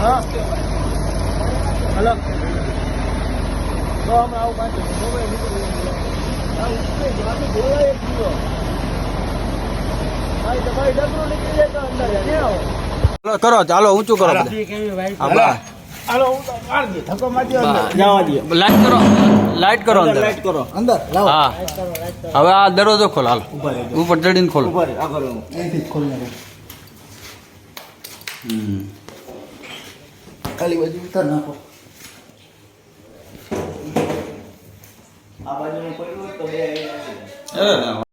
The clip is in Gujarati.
હા. હલો. તો હમણાં આવું પાછું. ભાઈ નીકળી જાય તો અંદર આવો. કરો. ચાલો ઊંચું કરો. લાઈટ કરો. લાઈટ કરો અંદર લાઈટ કરો. અંદર હા. હવે આ દરવાજો ખોલ હાલ. ઉપર ચડીને ખોલ. હમ. ખાલી બાજુ ઉતાર નાખો. આ ખોલ્યું હોય તો બે